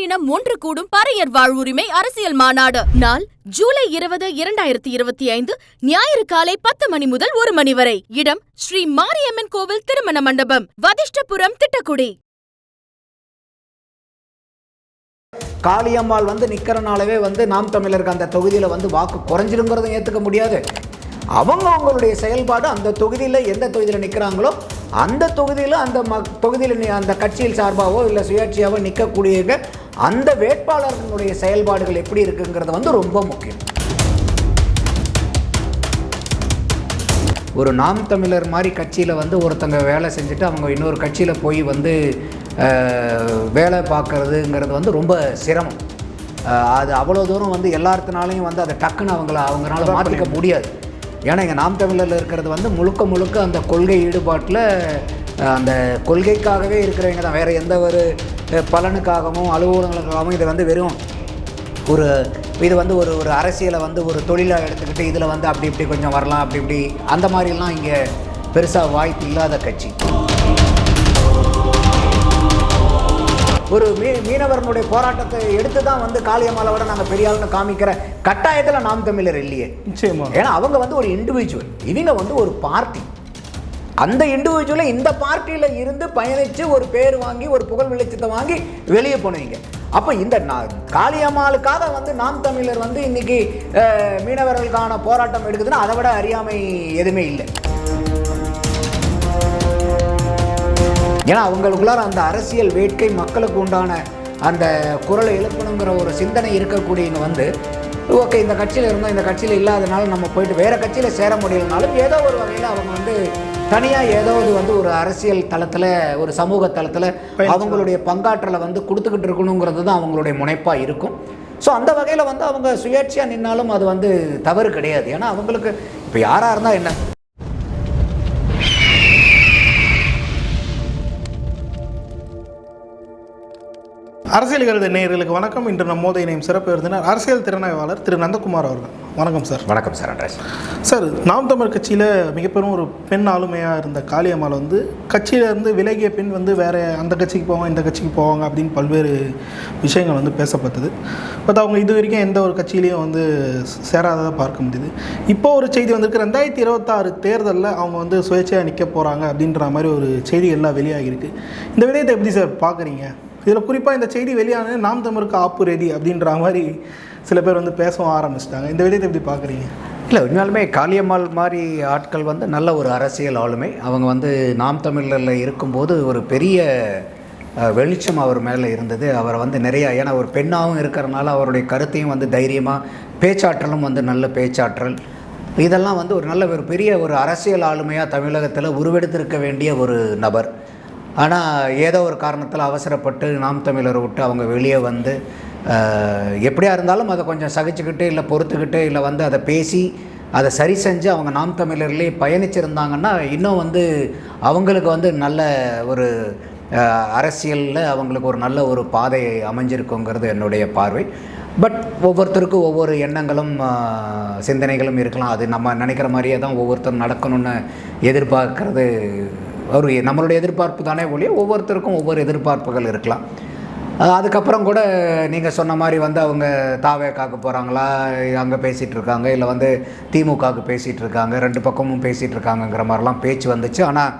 பேரினம் ஒன்று கூடும் பறையர் வாழ்வுரிமை அரசியல் மாநாடு. நாள் ஜூலை இருபது இரண்டாயிரத்தி இருபத்தி ஐந்து ஞாயிறு காலை பத்து மணி முதல் ஒரு மணி வரை. இடம் ஸ்ரீ மாரியம்மன் கோவில் திருமண மண்டபம் வதிஷ்டபுரம் திட்டக்குடி. காளியம்மாள் வந்து நிற்கிறனாலவே வந்து நாம் தமிழருக்கு அந்த தொகுதியில் வந்து வாக்கு குறைஞ்சிருங்கிறதும் ஏற்றுக்க முடியாது. அவங்க அவங்களுடைய செயல்பாடு அந்த தொகுதியில் எந்த தொகுதியில் நிற்கிறாங்களோ அந்த தொகுதியில் அந்த ம தொகுதியில் அந்த கட்சியில் சார்பாகவோ இல்லை சுயாட்சியாகவோ நிற்கக்கூடியவங்க அந்த வேட்பாளர்களுடைய செயல்பாடுகள் எப்படி இருக்குங்கிறது வந்து ரொம்ப முக்கியம். ஒரு நாம் தமிழர் மாதிரி கட்சியில் வந்து ஒருத்தங்க வேலை செஞ்சுட்டு அவங்க இன்னொரு கட்சியில் போய் வந்து வேலை பார்க்கறதுங்கிறது வந்து ரொம்ப சிரமம். அது அவ்வளோ தூரம் வந்து எல்லாத்தினாலையும் வந்து அதை டக்குன்னு அவங்கள அவங்களால மாற்றிக்க முடியாது. ஏன்னா இங்கே நாம் தமிழரில் இருக்கிறது வந்து முழுக்க முழுக்க அந்த கொள்கை ஈடுபாட்டில் அந்த கொள்கைக்காகவே இருக்கிறவங்க தான். வேறு எந்த ஒரு பலனுக்காகவும் அலுவலகங்களுக்காகவும் இதை வந்து வெறும் ஒரு இது வந்து ஒரு ஒரு அரசியலை வந்து ஒரு தொழிலாக எடுத்துக்கிட்டு இதில் வந்து அப்படி இப்படி கொஞ்சம் வரலாம் அப்படி இப்படி அந்த மாதிரிலாம் இங்கே பெருசாக வாய்ப்பு இல்லாத கட்சி. ஒரு மீ மீனவர்களுடைய போராட்டத்தை எடுத்து தான் வந்து காளியம்மாளை விட நாங்கள் பெரிய ஆளுன்னு காமிக்கிற கட்டாயத்தில் நாம் தமிழர் இல்லையே. நிச்சயமா. ஏன்னா அவங்க வந்து ஒரு இண்டிவிஜுவல் இவங்க வந்து ஒரு பார்ட்டி அந்த இண்டிவிஜுவலை இந்த பார்ட்டியில் இருந்து பயணித்து ஒரு பேர் வாங்கி ஒரு புகழ் வெளிச்சத்தை வாங்கி வெளியே போனவங்க அப்போ இந்த நா- காளியம்மாளுக்காக வந்து நாம் தமிழர் வந்து இன்னைக்கு மீனவர்களுக்கான போராட்டம் எடுக்குதுன்னா அதை விட அறியாமை எதுவுமே இல்லை. ஏன்னா அவங்களுக்குள்ளார அந்த அரசியல் வேட்கை மக்களுக்கு உண்டான அந்த குரலை எழுப்பணுங்கிற ஒரு சிந்தனை இருக்கக்கூடியவங்க வந்து ஓகே இந்த கட்சியில் இருந்தோம் இந்த கட்சியில் இல்லாதனால நம்ம போயிட்டு வேற கட்சியில் சேர முடியலனாலும் ஏதோ ஒரு வகையில் அவங்க வந்து தனியாக ஏதாவது வந்து ஒரு அரசியல் தளத்தில் ஒரு சமூக தளத்தில் அவங்களுடைய பங்காற்றலை வந்து கொடுத்துக்கிட்டு இருக்கணுங்கிறது தான் அவங்களுடைய முனைப்பாக இருக்கும். ஸோ அந்த வகையில் வந்து அவங்க சுயேட்சையாக நின்னாலும் அது வந்து தவறு கிடையாது. ஏன்னா அவங்களுக்கு இப்போ யாராக இருந்தால் என்ன? அரசியல் கருத நேயர்களுக்கு வணக்கம். இன்று நம்மோது இணையும் சிறப்பு விருந்தினர் அரசியல் திறனாய்வாளர் திரு நந்தகுமார் அவர்கள். வணக்கம் சார். வணக்கம் சார் அண்ட்ரஸ் சார் நாம் தமிழ் கட்சியில் மிகப்பெரும் ஒரு பெண் ஆளுமையாக இருந்த காளியம்மாள் வந்து கட்சியிலேருந்து விலகிய பின் வந்து வேறு அந்த கட்சிக்கு போவாங்க இந்த கட்சிக்கு போவாங்க அப்படின்னு பல்வேறு விஷயங்கள் வந்து பேசப்பட்டது. பட் அவங்க இது வரைக்கும் எந்த ஒரு கட்சியிலையும் வந்து சேராததை பார்க்க முடியுது. இப்போ ஒரு செய்தி வந்திருக்கு. ரெண்டாயிரத்தி இருபத்தாறு தேர்தலில் அவங்க வந்து சுயேட்சையாக நிற்க போகிறாங்க அப்படின்ற மாதிரி ஒரு செய்தி எல்லாம் வெளியாகிருக்கு இந்த விடயத்தை எப்படி சார் பார்க்குறீங்க? இதில் குறிப்பாக இந்த செய்தி வெளியான நாம் தமிழுக்கு ஆப்பு ரெடி அப்படின்ற மாதிரி சில பேர் வந்து பேசவும் ஆரம்பிச்சிட்டாங்க. இந்த விடயத்தை எப்படி பார்க்குறீங்க? இல்லை உண்மையாலுமே காளியம்மாள் மாதிரி ஆட்கள் வந்து நல்ல ஒரு அரசியல் ஆளுமை. அவங்க வந்து நாம் தமிழரில் இருக்கும்போது ஒரு பெரிய வெளிச்சம் அவர் மேலே இருந்தது. அவரை வந்து நிறையா ஏன்னா ஒரு பெண்ணாகவும் இருக்கிறனால அவருடைய கருத்தையும் வந்து தைரியமாக பேச்சாற்றலும் வந்து நல்ல பேச்சாற்றல். இதெல்லாம் வந்து ஒரு நல்ல ஒரு பெரிய ஒரு அரசியல் ஆளுமையாக தமிழகத்தில் உருவெடுத்திருக்க வேண்டிய ஒரு நபர். ஆனால் ஏதோ ஒரு காரணத்தில் அவசரப்பட்டு நாம் தமிழரை விட்டு அவங்க வெளியே வந்து எப்படியா இருந்தாலும் அதை கொஞ்சம் சகிச்சுக்கிட்டு இல்லை பொறுத்துக்கிட்டு இல்லை வந்து அதை பேசி அதை சரி செஞ்சு அவங்க நாம் தமிழர்லேயே பயணிச்சிருந்தாங்கன்னா இன்னும் வந்து அவங்களுக்கு வந்து நல்ல ஒரு அரசியலில் அவங்களுக்கு ஒரு நல்ல ஒரு பாதை அமைஞ்சிருக்குங்கிறது என்னுடைய பார்வை. பட் ஒவ்வொருத்தருக்கும் ஒவ்வொரு எண்ணங்களும் சிந்தனைகளும் இருக்கலாம். அது நம்ம நினைக்கிற மாதிரியே தான் ஒவ்வொருத்தரும் நடக்கணும்னு எதிர்பார்க்கறது ஒரு நம்மளுடைய எதிர்பார்ப்பு தானே ஒழிய ஒவ்வொருத்தருக்கும் ஒவ்வொரு எதிர்பார்ப்புகள் இருக்கலாம். அதுக்கப்புறம் கூட நீங்கள் சொன்ன மாதிரி வந்து அவங்க தாவேக்காக்கு போகிறாங்களா அங்கே பேசிகிட்டு இருக்காங்க இல்லை வந்து திமுகவுக்கு பேசிகிட்டு இருக்காங்க ரெண்டு பக்கமும் பேசிகிட்டு இருக்காங்கங்கிற மாதிரிலாம் பேச்சு வந்துச்சு. ஆனால்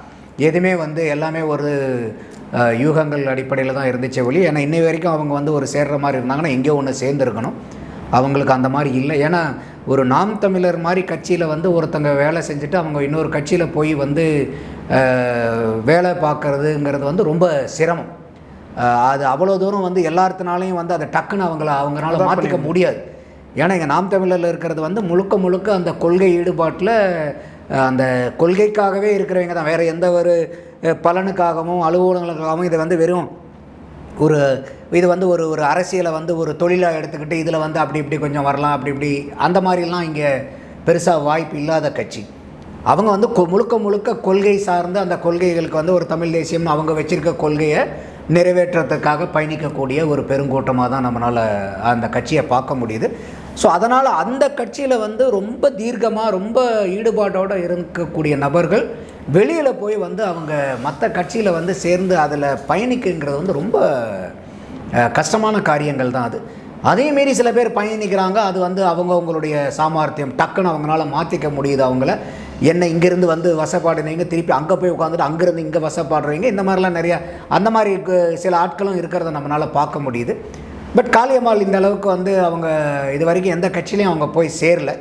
எதுவுமே வந்து எல்லாமே ஒரு யூகங்கள் அடிப்படையில் தான் இருந்துச்சு ஒளி ஏன்னா இன்னை வரைக்கும் அவங்க வந்து ஒரு சேர்ற மாதிரி இருந்தாங்கன்னா எங்கேயோ ஒன்று சேர்ந்துருக்கணும். அவங்களுக்கு அந்த மாதிரி இல்லை. ஏன்னா ஒரு நாம் தமிழர் மாதிரி கட்சியில் வந்து ஒருத்தங்க வேலை செஞ்சுட்டு அவங்க இன்னொரு கட்சியில் போய் வந்து வேலை பார்க்கறதுங்கிறது வந்து ரொம்ப சிரமம். அது அவ்வளோ தூரம் வந்து எல்லாத்தினாலையும் வந்து அதை டக்குன்னு அவங்கள அவங்களால மாற்றிக்க முடியாது. ஏன்னா இங்கே நாம் தமிழரில் இருக்கிறது வந்து முழுக்க முழுக்க அந்த கொள்கை ஈடுபாட்டில் அந்த கொள்கைக்காகவே இருக்கிறவங்க தான். வேறு எந்த ஒரு பலனுக்காகவும் அலுவலகங்களுக்காகவும் இதை வந்து வெறும் ஒரு இது வந்து ஒரு ஒரு அரசியலை வந்து ஒரு தொழிலாக எடுத்துக்கிட்டு இதில் வந்து அப்படி இப்படி கொஞ்சம் வரலாம் அப்படி இப்படி அந்த மாதிரிலாம் இங்கே பெருசாக வாய்ப்பு இல்லாத கட்சி. அவங்க வந்து கொ- முழுக்க முழுக்க கொள்கை சார்ந்து அந்த கொள்கைகளுக்கு வந்து ஒரு தமிழ் தேசியம்னு அவங்க வச்சுருக்க கொள்கையை நிறைவேற்றத்துக்காக பயணிக்கக்கூடிய ஒரு பெருங்கூட்டமாக தான் நம்மளால் அந்த கட்சியை பார்க்க முடியுது. ஸோ அதனால் அந்த கட்சியில் வந்து ரொம்ப தீர்க்கமாக ரொம்ப ஈடுபாட்டோடு இருக்கக்கூடிய நபர்கள் வெளியில் போய் வந்து அவங்க மற்ற கட்சியில் வந்து சேர்ந்து அதில் பயணிக்குங்கிறது வந்து ரொம்ப கஷ்டமான காரியங்கள் தான் அது. அதே மீறி சில பேர் பயணிக்கிறாங்க. அது வந்து அவங்கவுங்களுடைய சாமர்த்தியம். டக்குன்னு அவங்களால மாற்றிக்க முடியுது அவங்கள. என்ன இங்கேருந்து வந்து வசப்பாடுனீங்க திருப்பி அங்கே போய் உட்காந்துட்டு அங்கேருந்து இங்கே வசப்பாடுறீங்க இந்த மாதிரிலாம் நிறையா அந்த மாதிரி சில ஆட்களும் இருக்கிறத நம்மளால் பார்க்க முடியுது. பட் காளியம்மாள் இந்த அளவுக்கு வந்து அவங்க இது வரைக்கும் எந்த கட்சியிலையும் அவங்க போய் சேரல.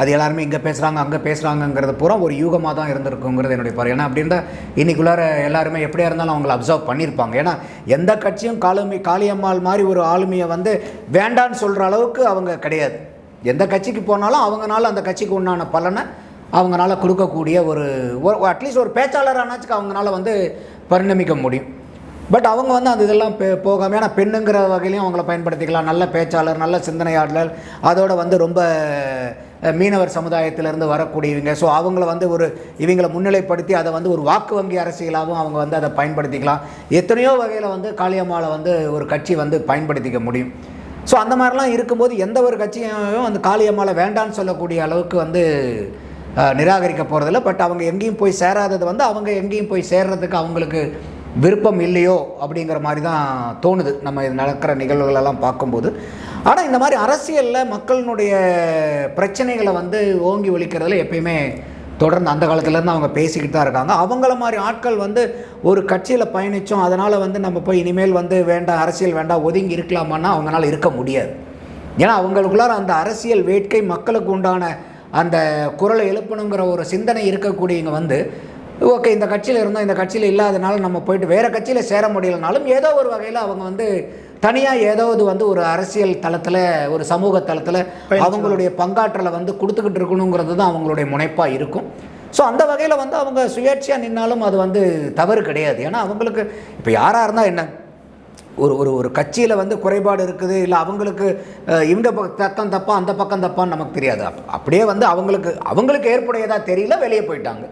அது எல்லாருமே இங்கே பேசுகிறாங்க அங்கே பேசுகிறாங்கங்கிறது பூரா ஒரு யூகமாக தான் இருந்திருக்குங்கிறது என்னுடைய பாரு ஏன்னா அப்படி இருந்தால் எல்லாருமே எப்படியா இருந்தாலும் அவங்கள அப்சர்வ் பண்ணியிருப்பாங்க. ஏன்னா எந்த கட்சியும் காலுமி காளியம்மாள் மாதிரி ஒரு ஆளுமையை வந்து வேண்டான்னு சொல்கிற அளவுக்கு அவங்க கிடையாது. எந்த கட்சிக்கு போனாலும் அவங்கனால அந்த கட்சிக்கு உண்டான பலனை அவங்கனால கொடுக்கக்கூடிய ஒரு அட்லீஸ்ட் ஒரு பேச்சாளரானாச்சுக்கு அவங்கனால வந்து பரிணமிக்க முடியும். பட் அவங்க வந்து அந்த இதெல்லாம் பே- போகாமல் ஏன்னா பெண்ணுங்கிற வகையிலையும் அவங்கள பயன்படுத்திக்கலாம். நல்ல பேச்சாளர் நல்ல சிந்தனையாளர். அதோடு வந்து ரொம்ப மீனவர் சமுதாயத்திலேருந்து வரக்கூடியவங்க. ஸோ அவங்கள வந்து ஒரு இவங்களை முன்னிலைப்படுத்தி அதை வந்து ஒரு வாக்கு வங்கி அரசியலாகவும் அவங்க வந்து அதை பயன்படுத்திக்கலாம். எத்தனையோ வகையில் வந்து காளியம்மாளை வந்து ஒரு கட்சி வந்து பயன்படுத்திக்க முடியும். ஸோ அந்த மாதிரிலாம் இருக்கும்போது எந்த ஒரு கட்சியும் அந்த காளியம்மாளை வேண்டான்னு சொல்லக்கூடிய அளவுக்கு வந்து நிராகரிக்க போகிறதில்ல பட் அவங்க எங்கேயும் போய் சேராதது வந்து அவங்க எங்கேயும் போய் சேர்றதுக்கு அவங்களுக்கு விருப்பம் இல்லையோ அப்படிங்கிற மாதிரி தான் தோணுது. நம்ம இது நடக்கிற நிகழ்வுகளெல்லாம் பார்க்கும்போது. ஆனால் இந்த மாதிரி அரசியலில் மக்களினுடைய பிரச்சனைகளை வந்து ஓங்கி ஒழிக்கிறதுல எப்பயுமே தொடர்ந்து அந்த காலத்துலேருந்து அவங்க பேசிக்கிட்டு தான் இருக்காங்க. அவங்கள மாதிரி ஆட்கள் வந்து ஒரு கட்சியில் பயணித்தோம் அதனால் வந்து நம்ம போய் இனிமேல் வந்து வேண்டாம் அரசியல் வேண்டாம் ஒதுங்கி இருக்கலாமான்னா அவங்களால இருக்க முடியாது. ஏன்னா அவங்களுக்குள்ளார அந்த அரசியல் வேட்கை மக்களுக்கு உண்டான அந்த குரலை எழுப்பணுங்கிற ஒரு சிந்தனை இருக்கக்கூடியவங்க வந்து ஓகே இந்த கட்சியில் இருந்தோம் இந்த கட்சியில் இல்லாதனால நம்ம போயிட்டு வேறு கட்சியில் சேர முடியலனாலும் ஏதோ ஒரு வகையில் அவங்க வந்து தனியாக ஏதாவது வந்து ஒரு அரசியல் தளத்தில் ஒரு சமூக தளத்தில் அவங்களுடைய பங்காற்றலை வந்து கொடுத்துக்கிட்டு இருக்கணுங்கிறது தான் அவங்களுடைய முனைப்பாக இருக்கும். ஸோ அந்த வகையில் வந்து அவங்க சுயேட்சையாக நின்னாலும் அது வந்து தவறு கிடையாது. ஏன்னா அவங்களுக்கு இப்போ யாராக இருந்தால் என்ன? ஒரு ஒரு ஒரு கட்சியில் வந்து குறைபாடு இருக்குது இல்லை அவங்களுக்கு இந்த பக்கம் தப்பா அந்த பக்கம் தப்பான்னு நமக்கு தெரியாது. அப்படியே வந்து அவங்களுக்கு அவங்களுக்கு ஏற்புடையதாக தெரியல வெளியே போயிட்டாங்க.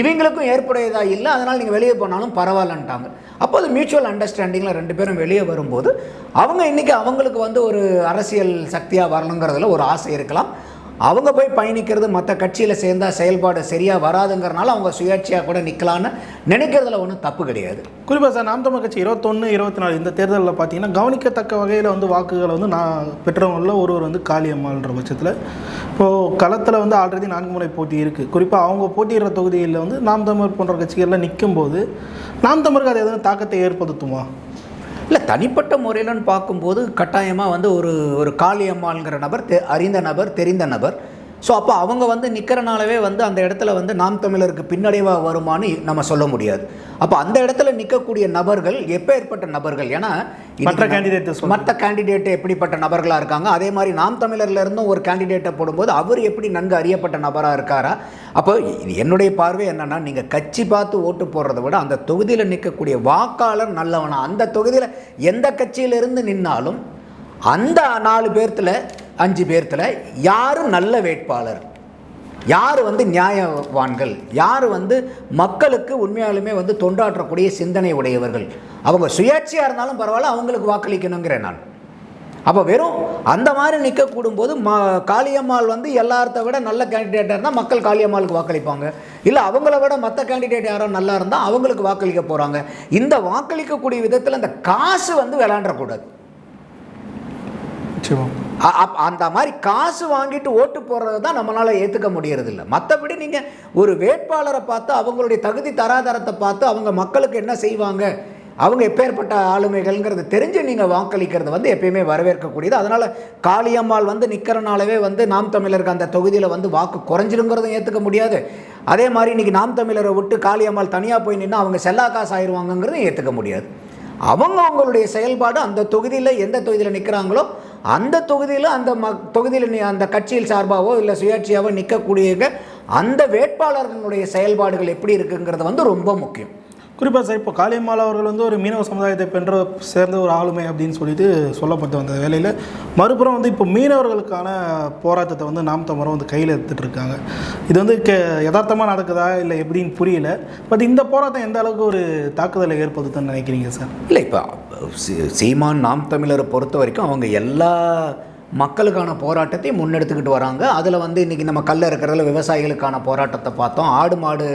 இவங்களுக்கும் ஏற்புடையதாக இல்லை அதனால் நீங்கள் வெளியே போனாலும் பரவாயில்லன்ட்டாங்க. அப்போ அது மியூச்சுவல் அண்டர்ஸ்டாண்டிங்கில் ரெண்டு பேரும் வெளியே வரும்போது அவங்க இன்றைக்கி அவங்களுக்கு வந்து ஒரு அரசியல் சக்தியாக வரணுங்கிறதுல ஒரு ஆசை இருக்கலாம். அவங்க போய் பயணிக்கிறது மற்ற கட்சியில் சேர்ந்தால் செயல்பாடு சரியாக வராதுங்கிறனால அவங்க சுயேட்சையாக கூட நிற்கலான்னு நினைக்கிறதுல ஒன்றும் தப்பு கிடையாது. குறிப்பாக சார் நாம் தமிழ் கட்சி இருபத்தொன்று இருபத்தி நாலு இந்த தேர்தலில் பார்த்தீங்கன்னா கவனிக்கத்தக்க வகையில் வந்து வாக்குகளை வந்து நான் பெற்றவங்களில் ஒருவர் வந்து காளியம்மாள்ன்ற பட்சத்தில். இப்போது களத்தில் வந்து ஆல்ரெடி நான்கு முறை போட்டி இருக்குது குறிப்பாக அவங்க போட்டியிடுற தொகுதியில் வந்து நாம் தமிழர் போன்ற கட்சிகள்லாம் நிற்கும்போது நாம் தமிழருக்கு அது எதுவும் தாக்கத்தை ஏற்படுத்துமா? இல்லை தனிப்பட்ட முறையிலன்னு பார்க்கும்போது கட்டாயமாக வந்து ஒரு ஒரு காளியம்மாளுங்கிற நபர் தெ அறிந்த நபர் தெரிந்த நபர் ஸோ அப்போ அவங்க வந்து நிற்கிறனாலவே வந்து அந்த இடத்துல வந்து நாம் தமிழருக்கு பின்னடைவாக வருமான்னு நம்ம சொல்ல முடியாது. அப்போ அந்த இடத்துல நிற்கக்கூடிய நபர்கள் எப்பேற்பட்ட நபர்கள்? ஏன்னா மற்ற சொல்றேன். மற்ற கேண்டிடேட் எப்படிப்பட்ட நபர்களாக இருக்காங்க? அதே மாதிரி நாம் தமிழர்ல இருந்தும் ஒரு கேண்டிடேட்டை போடும்போது அவர் எப்படி நன்கு அறியப்பட்ட நபராக இருக்காரா? அப்போ என்னுடைய பார்வை என்னன்னா நீங்கள் கட்சி பார்த்து ஓட்டு போடுறத விட அந்த தொகுதியில் நிற்கக்கூடிய வாக்காளர் நல்லவனா? அந்த தொகுதியில் எந்த கட்சியிலிருந்து நின்னாலும் அந்த நாலு பேர்த்தில் அஞ்சு பேர்த்தில் யார் நல்ல வேட்பாளர். யார் வந்து நியாயவான்கள்? யார் வந்து மக்களுக்கு உண்மையாலுமே வந்து தொண்டாற்றக்கூடிய சிந்தனை உடையவர்கள்? அவங்க சுயேட்சையாக இருந்தாலும் பரவாயில்ல அவங்களுக்கு வாக்களிக்கணுங்கிறேன் நான். அப்போ வெறும் அந்த மாதிரி நிற்கக்கூடும் போது ம காளியம்மாள் வந்து எல்லாத்த விட நல்ல கேண்டிடேட்டாக இருந்தால் மக்கள் காளியம்மாளுக்கு வாக்களிப்பாங்க. இல்லை அவங்கள விட மற்ற கேண்டிடேட் யாரோ நல்லா இருந்தால் அவங்களுக்கு வாக்களிக்க போகிறாங்க இந்த வாக்களிக்கக்கூடிய விதத்தில் அந்த காசு வந்து விளாண்டக்கூடாது சரி அந்த மாதிரி காசு வாங்கிட்டு ஓட்டு போடுறது தான் நம்மளால் ஏற்றுக்க முடியறதில்ல. மற்றபடி நீங்கள் ஒரு வேட்பாளரை பார்த்து அவங்களுடைய தகுதி தராதரத்தை பார்த்து அவங்க மக்களுக்கு என்ன செய்வாங்க? அவங்க எப்பேற்பட்ட ஆளுமைகள்ங்கிறது தெரிஞ்சு நீங்கள் வாக்களிக்கிறது வந்து எப்பயுமே வரவேற்கக்கூடியது. அதனால் காளியம்மாள் வந்து நிற்கிறனாலவே வந்து நாம் தமிழருக்கு அந்த தொகுதியில் வந்து வாக்கு குறைஞ்சிருங்கிறதும் ஏற்றுக்க முடியாது. அதே மாதிரி இன்றைக்கி நாம் தமிழரை விட்டு காளியம்மாள் தனியாக போய் நின்று அவங்க செல்லா காசு ஆயிடுவாங்கங்கிறதும் ஏற்றுக்க முடியாது. அவங்க அவங்களுடைய செயல்பாடு அந்த தொகுதியில் எந்த தொகுதியில் நிற்கிறாங்களோ அந்த தொகுதியில் அந்த ம தொகுதியில் அந்த கட்சியில் சார்பாகவோ இல்லை சுயாட்சியாகவோ நிற்கக்கூடிய அந்த வேட்பாளர்களுடைய செயல்பாடுகள் எப்படி இருக்குங்கிறது வந்து ரொம்ப முக்கியம். குறிப்பாக சார் இப்போ காளியம்மாள் அவர்கள் வந்து ஒரு மீனவ சமுதாயத்தை பெற்ற சேர்ந்த ஒரு ஆளுமை அப்படின்னு சொல்லிட்டு சொல்லப்பட்டு வந்த வேலையில் மறுபுறம் வந்து இப்போ மீனவர்களுக்கான போராட்டத்தை வந்து நாம் தமரம் வந்து கையில் எடுத்துகிட்டு இருக்காங்க. இது வந்து கே யதார்த்தமாக நடக்குதா இல்லை எப்படின்னு புரியல. பட் இந்த போராட்டம் எந்த அளவுக்கு ஒரு தாக்குதலை ஏற்படுத்துன்னு நினைக்கிறீங்க சார்? இல்லை இப்போ சீமான் நாம் தமிழரை பொறுத்த வரைக்கும் அவங்க எல்லா மக்களுக்கான போராட்டத்தையும் முன்னெடுத்துக்கிட்டு வராங்க. அதில் வந்து இன்றைக்கி நம்ம கல்ல இருக்கிறதுல விவசாயிகளுக்கான போராட்டத்தை பார்த்தோம். ஆடு மாடு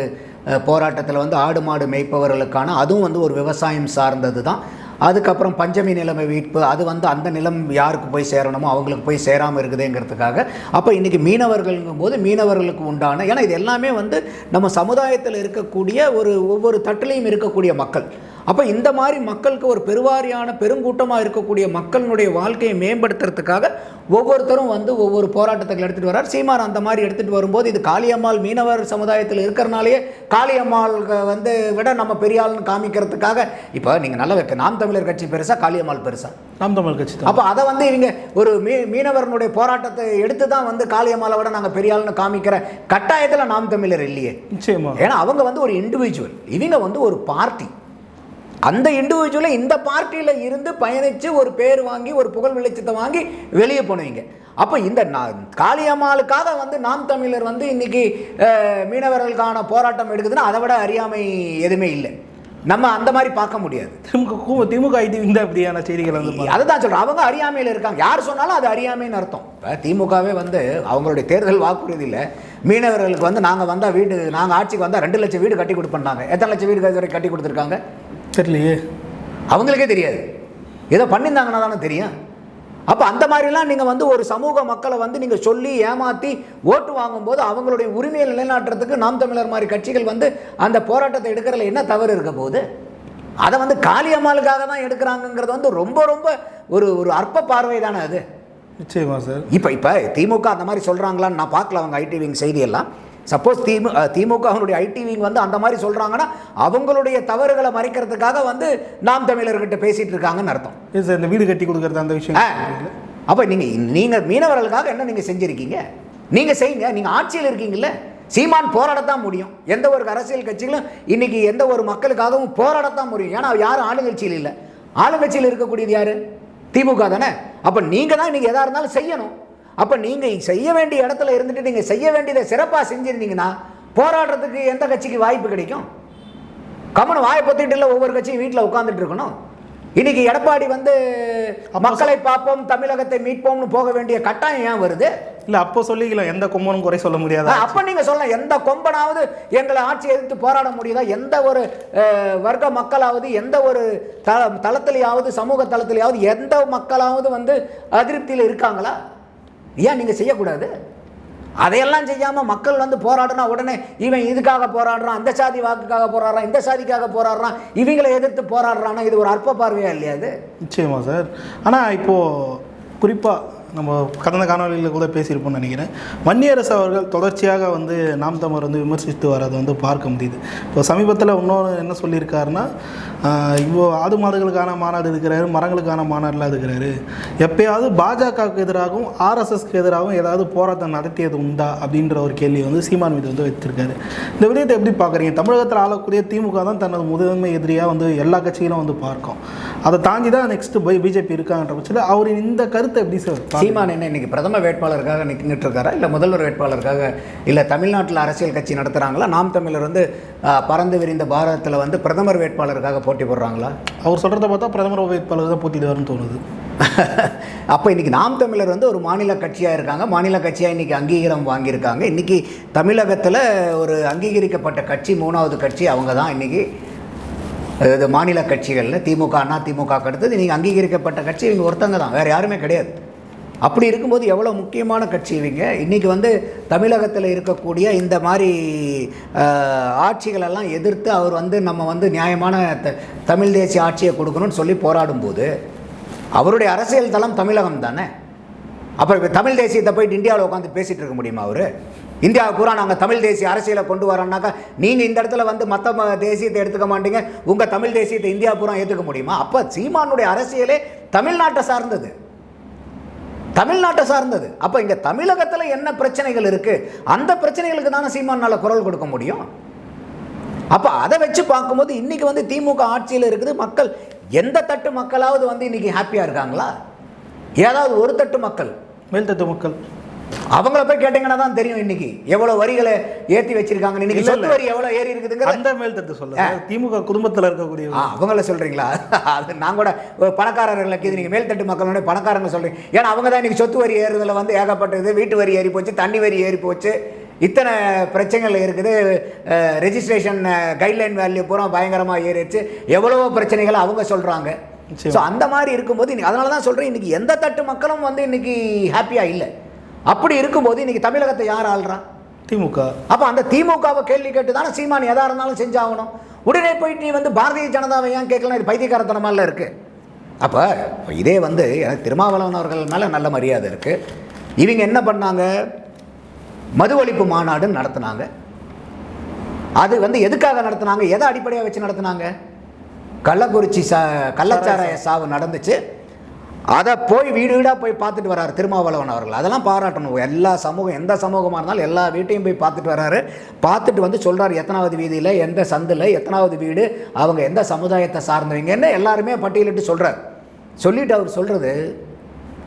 போராட்டத்தில் வந்து ஆடு மாடு மேய்ப்பவர்களுக்கான அதுவும் வந்து ஒரு விவசாயம் சார்ந்தது தான் அதுக்கப்புறம் பஞ்சமி நிலைமை மீட்பு அது வந்து அந்த நிலம் யாருக்கு போய் சேரணுமோ அவங்களுக்கு போய் சேராமல் இருக்குதுங்கிறதுக்காக. அப்போ இன்றைக்கி மீனவர்கள்ங்கும் போது மீனவர்களுக்கு உண்டான ஏன்னா இது எல்லாமே வந்து நம்ம சமுதாயத்தில் இருக்கக்கூடிய ஒரு ஒவ்வொரு தட்டிலையும் இருக்கக்கூடிய மக்கள். அப்போ இந்த மாதிரி மக்களுக்கு ஒரு பெருவாரியான பெருங்கூட்டமாக இருக்கக்கூடிய மக்களினுடைய வாழ்க்கையை மேம்படுத்துறதுக்காக ஒவ்வொருத்தரும் வந்து ஒவ்வொரு போராட்டத்துக்கு எடுத்துகிட்டு வர்றார். சீமான் அந்த மாதிரி எடுத்துகிட்டு வரும்போது இது காளியம்மாள் மீனவர் சமுதாயத்தில் இருக்கிறனாலேயே காளியம்மாள் வந்து விட நம்ம பெரிய ஆள்னு காமிக்கிறதுக்காக இப்போ நீங்கள் நல்ல வைக்க நாம் தமிழர் கட்சி பெருசா காளியம்மாள் பெருசா? நாம் தமிழ் கட்சி அப்போ அதை வந்து இவங்க ஒரு மீ மீனவர்களுடைய போராட்டத்தை எடுத்து தான் வந்து காளியம்மாளை விட நாங்கள் பெரிய ஆள்னு காமிக்கிற கட்டாயத்தில் நாம் தமிழர் இல்லையே. நிச்சயமா. ஏன்னா அவங்க வந்து ஒரு இண்டிவிஜுவல் இவங்க வந்து ஒரு பார்ட்டி அந்த இண்டிவிஜுவலை இந்த பார்ட்டியில் இருந்து பயணித்து ஒரு பேர் வாங்கி ஒரு புகழ் வெளிச்சத்தை வாங்கி வெளியே போனவங்க. அப்போ இந்த காளியம்மாளுக்காக வந்து நாம் தமிழர் வந்து இன்னைக்கு அஹ், மீனவர்களுக்கான போராட்டம் எடுக்குதுன்னா அதை விட அறியாமை எதுவுமே இல்லை. நம்ம அந்த மாதிரி பார்க்க முடியாது. திமுக திமுக இந்த அப்படியான செய்திகள் வந்து. அதுதான் சொல்கிறேன் அவங்க அறியாமையில் இருக்காங்க. யார் சொன்னாலும் அது அறியாமைன்னு அர்த்தம். இப்போ திமுகவே வந்து அவங்களுடைய தேர்தல் வாக்குறுதியில் மீனவர்களுக்கு வந்து நாங்கள் வந்தால் வீடு நாங்கள் ஆட்சிக்கு வந்தால் ரெண்டு லட்சம் வீடு கட்டி கொடுப்போம்னாங்க. எத்தனை லட்சம் வீடு கட்டி கொடுத்துருக்காங்க? தெரியலையே. அவங்களுக்கே தெரியாது. ஏதோ பண்ணியிருந்தாங்கன்னா தானே தெரியும். அப்போ அந்த மாதிரிலாம் நீங்கள் வந்து ஒரு சமூக மக்களை வந்து நீங்கள் சொல்லி ஏமாற்றி ஓட்டு வாங்கும்போது அவங்களுடைய உரிமையை நிலைநாட்டுறதுக்கு நாம் தமிழர் மாதிரி கட்சிகள் வந்து அந்த போராட்டத்தை எடுக்கிறதுல என்ன தவறு இருக்க போகுது? அதை வந்து காளியம்மாளுக்காக தான் எடுக்கிறாங்கங்கிறது வந்து ரொம்ப ரொம்ப ஒரு ஒரு அற்ப பார்வை தானே அது. நிச்சயமா சார். இப்போ இப்போ திமுக அந்த மாதிரி சொல்கிறாங்களான்னு நான் பார்க்கல அவங்க ஐடி விங் செய்தியெல்லாம். சப்போஸ் திமு அஹ் திமுக அவங்களுடைய ஐடி விங் வந்து அந்த மாதிரி சொல்கிறாங்கன்னா அவங்களுடைய தவறுகளை மறைக்கிறதுக்காக வந்து நாம் தமிழர்கிட்ட பேசிகிட்டு இருக்காங்கன்னு அர்த்தம். இந்த வீடு கட்டி கொடுக்கறது அந்த விஷயம். அப்போ நீங்கள் நீங்கள் மீனவர்களுக்காக என்ன நீங்கள் செஞ்சுருக்கீங்க? நீங்கள் செய்யுங்க. நீங்கள் ஆட்சியில் இருக்கீங்கல்ல. சீமான் போராடத்தான் முடியும். எந்த ஒரு அரசியல் கட்சிகளும் இன்னைக்கு எந்த ஒரு மக்களுக்காகவும் போராடத்தான் முடியும். ஏன்னா யாரும் ஆளுங்கட்சியில் இல்லை. ஆளுங்கட்சியில் இருக்கக்கூடியது யாரு? திமுக தானே. அப்போ நீங்கள் தான் இன்னைக்கு எதாக இருந்தாலும் செய்யணும். அப்போ நீங்கள் செய்ய வேண்டிய இடத்துல இருந்துட்டு நீங்கள் செய்ய வேண்டியதை சிறப்பாக செஞ்சுருந்தீங்கன்னா போராடுறதுக்கு எந்த கட்சிக்கு வாய்ப்பு கிடைக்கும்? கமன் வாயை பொத்திட்டு இல்லை ஒவ்வொரு கட்சியும் வீட்டில் உட்காந்துட்டு இருக்கணும். இன்னைக்கு எடப்பாடி வந்து மக்களை பார்ப்போம் தமிழகத்தை மீட்போம்னு போக வேண்டிய கட்டாயம் ஏன் வருது? இல்லை அப்போ சொல்லிக்கலாம் எந்த கொம்பனும் குறை சொல்ல முடியாதா? அப்ப நீங்க சொல்லலாம் எந்த கொம்பனாவது எங்களை ஆட்சி எதிர்த்து போராட முடியுதா? எந்த ஒரு வர்க்க மக்களாவது எந்த ஒரு த தளத்திலேயாவது சமூக தளத்திலேயாவது எந்த மக்களாவது வந்து அதிருப்தியில் இருக்காங்களா? ஏன் நீங்கள் செய்யக்கூடாது? அதையெல்லாம் செய்யாமல் மக்கள் வந்து போராடினா உடனே இவன் இதுக்காக போராடுறான் அந்த சாதி வாக்குக்காக போராடுறான் இந்த சாதிக்காக போராடுறான் இவங்களை எதிர்த்து போராடுறான்னா இது ஒரு அற்ப பார்வையா இல்லையா அது நிச்சயமா சார். ஆனால் இப்போது குறிப்பாக நம்ம கடந்த காணொலியில் கூட பேசியிருப்போம்னு நினைக்கிறேன். வன்னியரசு அவர்கள் தொடர்ச்சியாக வந்து நாம் தமிழர் வந்து விமர்சித்து வரதை வந்து பார்க்க முடியுது. இப்போ சமீபத்தில் இன்னொன்று என்ன சொல்லியிருக்காருன்னா இப்போ ஆடு மாடுகளுக்கான மாநாடு இருக்கிறாரு மரங்களுக்கான மாநாடுலாம் இருக்கிறாரு. எப்பயாவது பாஜகவுக்கு எதிராகவும் ஆர்எஸ்எஸ்க்கு எதிராகவும் ஏதாவது போராட்டம் நடத்தியது உண்டா அப்படின்ற ஒரு கேள்வி வந்து சீமான் மீது வந்து வைத்திருக்காரு. இந்த விடயத்தை எப்படி பார்க்குறீங்க? தமிழகத்தில் ஆளக்கூடிய திமுக தான் தனது முதன்மை எதிரியாக வந்து எல்லா கட்சிகளும் வந்து பார்க்கும். அதை தாண்டி தான் நெக்ஸ்ட்டு பிஜேபி இருக்காங்கன்ற பட்சத்தில் அவரின் இந்த கருத்தை எப்படி சார் சீமான் என்ன இன்னைக்கு பிரதம வேட்பாளருக்காக நின்றுட்டு இருக்காரா இல்லை முதல்வர் வேட்பாளருக்காக இல்லை தமிழ்நாட்டில் அரசியல் கட்சி நடத்துகிறாங்களா நாம் தமிழர் வந்து பறந்து விரிந்த பாரதத்தில் வந்து பிரதமர் வேட்பாளருக்காக போட்டி போடுறாங்களா? அவர் சொல்கிறத பார்த்தா பிரதமர் வேட்பாளர் தான் போட்டிடுவார்னு தோணுது. அப்போ இன்னைக்கு நாம் தமிழர் வந்து ஒரு மாநில கட்சியாக இருக்காங்க. மாநில கட்சியாக இன்னைக்கு அங்கீகாரம் வாங்கியிருக்காங்க. இன்னைக்கு தமிழகத்தில் ஒரு அங்கீகரிக்கப்பட்ட கட்சி மூணாவது கட்சி அவங்க தான் இன்னைக்கு. இது மாநில கட்சிகளில் திமுக அண்ணா திமுக அடுத்தது நீங்கள் அங்கீகரிக்கப்பட்ட கட்சி இவங்க ஒருத்தங்க தான். வேறு யாருமே கிடையாது. அப்படி இருக்கும்போது எவ்வளோ முக்கியமான கட்சி இவங்க? இன்றைக்கி வந்து தமிழகத்தில் இருக்கக்கூடிய இந்த மாதிரி ஆட்சிகளெல்லாம் எதிர்த்து அவர் வந்து நம்ம வந்து நியாயமான த தமிழ் தேசிய ஆட்சியை கொடுக்கணும்னு சொல்லி போராடும்போது அவருடைய அரசியல் தளம் தமிழகம் தானே? அப்புறம் தமிழ் தேசியத்தை போயிட்டு இந்தியாவில் உட்காந்து பேசிகிட்டு இருக்க முடியுமா அவர்? இந்தியாவை பூரா நாங்கள் தமிழ் தேசிய அரசியலை கொண்டு வரோம்னாக்கா நீங்கள் இந்த இடத்துல வந்து மற்ற ம- தேசியத்தை எடுத்துக்க மாட்டீங்க. உங்கள் தமிழ் தேசியத்தை இந்தியா பூரா ஏற்றுக்க முடியுமா? அப்போ சீமானுடைய அரசியலே தமிழ்நாட்டை சார்ந்தது. தமிழ்நாட்டை சார்ந்தது. அப்போ இங்கே தமிழகத்தில் என்ன பிரச்சனைகள் இருக்குது அந்த பிரச்சனைகளுக்கு தானே சீமானால் குரல் கொடுக்க முடியும்? அப்போ அதை வச்சு பார்க்கும்போது இன்றைக்கி வந்து திமுக ஆட்சியில் இருக்குது மக்கள். எந்த தட்டு மக்களாவது வந்து இன்றைக்கி ஹாப்பியாக இருக்காங்களா? ஏதாவது ஒரு தட்டு மக்கள். மேல்தட்டு மக்கள். அவங்கள போய் கேட்டிங்கன்னா தான் தெரியும் இன்னைக்கு. எவ்வளோ வரிகளை ஏற்றி வச்சிருக்காங்க இன்னைக்கு சொத்து. வரி எவ்வளோ ஏறி இருக்குதுங்கிற அந்த மேல்தட்டு சொல்ல. திமுக குடும்பத்தில் இருக்கக்கூடிய அவங்கள சொல்கிறீங்களா அது நான் கூட பணக்காரர்களுக்கு இது நீங்கள் மேல்தட்டு மக்களுடைய பணக்காரங்க சொல்கிறீங்க ஏன்னா அவங்க தான் இன்றைக்கி சொத்து வரி ஏறுறதுல வந்து ஏகப்பட்டது வீட்டு வரி ஏறி போச்சு தண்ணி வரி ஏறி போச்சு. இத்தனை பிரச்சனைகள் இருக்குது. ரெஜிஸ்ட்ரேஷன் கைட்லைன் வேல்யூ பூரா பயங்கரமாக ஏறிடுச்சு. எவ்வளவோ பிரச்சனைகளை அவங்க சொல்கிறாங்க. ஸோ அந்த மாதிரி இருக்கும்போது இன்னைக்கு அதனால தான் சொல்கிறேன் இன்னைக்கு எந்த தட்டு மக்களும் வந்து இன்னைக்கு ஹாப்பியாக இல்லை. அப்படி இருக்கும்போது இன்னைக்கு தமிழகத்தை யார் ஆள்றா? திமுக. அப்போ அந்த திமுகவை கேள்வி கேட்டு தானே சீமான் எதா இருந்தாலும் செஞ்சாகணும். உடனே போயிட்டு நீ வந்து பாரதிய ஜனதாவை ஏன் கேட்கலாம் இது பைத்தியக்காரத்தனமால இருக்கு? அப்போ இதே வந்து எனக்கு திருமாவளவன் அவர்கள் மேலே நல்ல மரியாதை இருக்கு. இவங்க என்ன பண்ணாங்க? மது ஒழிப்பு மாநாடு நடத்துனாங்க. அது வந்து எதுக்காக நடத்துனாங்க? எதை அடிப்படையாக வச்சு நடத்துனாங்க? கள்ளக்குறிச்சி சா கள்ளச்சாராய சாவு நடந்துச்சு. அதை போய் வீடு வீடாக போய் பார்த்துட்டு வராரு திருமாவளவன் அவர்கள். அதெல்லாம் பாராட்டணும். எல்லா சமூகம் எந்த சமூகமாக இருந்தாலும் எல்லா வீட்டையும் போய் பார்த்துட்டு வராரு. பார்த்துட்டு வந்து சொல்கிறார் எத்தனாவது வீதியில் எந்த சந்தில் எத்தனாவது வீடு அவங்க எந்த சமுதாயத்தை சார்ந்தவங்கன்னு எல்லாருமே பட்டியலிட்டு சொல்கிறார் சொல்லிவிட்டு அவர் சொல்கிறது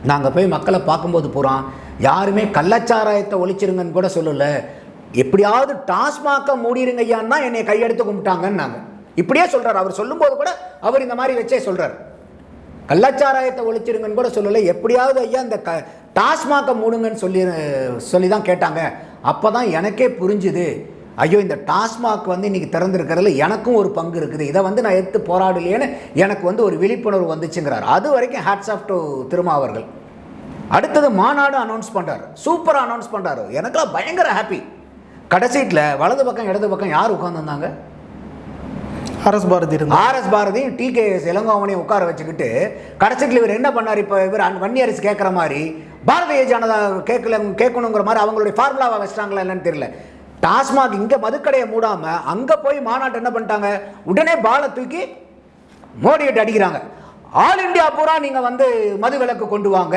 நாங்கள் போய் மக்களை பார்க்கும்போது பூரா யாருமே கள்ளச்சாராயத்தை ஒழிச்சிருங்கன்னு கூட சொல்லலை. எப்படியாவது டாஸ்மாக்கை மூடிருங்க ஐயான்னா என்னை கையெடுத்து நாங்கள் இப்படியே சொல்கிறார் அவர் சொல்லும்போது கூட அவர் இந்த மாதிரி வச்சே சொல்கிறார் கள்ளச்சாராயத்தை ஒழிச்சிருங்கன்னு கூட சொல்லலை. எப்படியாவது ஐயா இந்த க டாஸ்மாகை மூடுங்கன்னு சொல்லி சொல்லி தான் கேட்டாங்க. அப்போ தான் எனக்கே புரிஞ்சுது. ஐயோ இந்த டாஸ்மாக் வந்து இன்றைக்கி திறந்துருக்கிறதுல எனக்கும் ஒரு பங்கு இருக்குது. இதை வந்து நான் எடுத்து போராடலையேன்னு எனக்கு வந்து ஒரு விழிப்புணர்வு வந்துச்சுங்கிறார். அது வரைக்கும் ஹேட்ஸ் ஆஃப் டு திருமாவர்கள் அடுத்தது மாநாடு அனௌன்ஸ் பண்ணுறாரு சூப்பராக அனௌன்ஸ் பண்ணுறாரு எனக்கெல்லாம் பயங்கர ஹாப்பி கடைசீட்டில் வலது பக்கம் இடது பக்கம் யார் உட்காந்துருந்தாங்க R S Bharathi R S பாரதியும் டி கே எஸ் இளங்கோவனையும் உட்கார வச்சுக்கிட்டு கடைசிக்கு இவர் என்ன பண்ணார்? இப்போ இவர் அன்- வன்னியரசு கேட்குற மாதிரி பாரதிய ஜனதா கேட்கல கேட்கணுங்கிற மாதிரி அவங்களுடைய ஃபார்முலாவை வச்சிட்டாங்களா என்னன்னு தெரியல. டாஸ்மாக் இங்கே மதுக்கடையை மூடாமல் அங்கே போய் மாநாட்டு என்ன பண்ணிட்டாங்க? உடனே பாலை தூக்கி மோடிகிட்ட அடிக்கிறாங்க. ஆல் இந்தியா பூரா நீங்கள் வந்து மது விலக்கு கொண்டு வாங்க.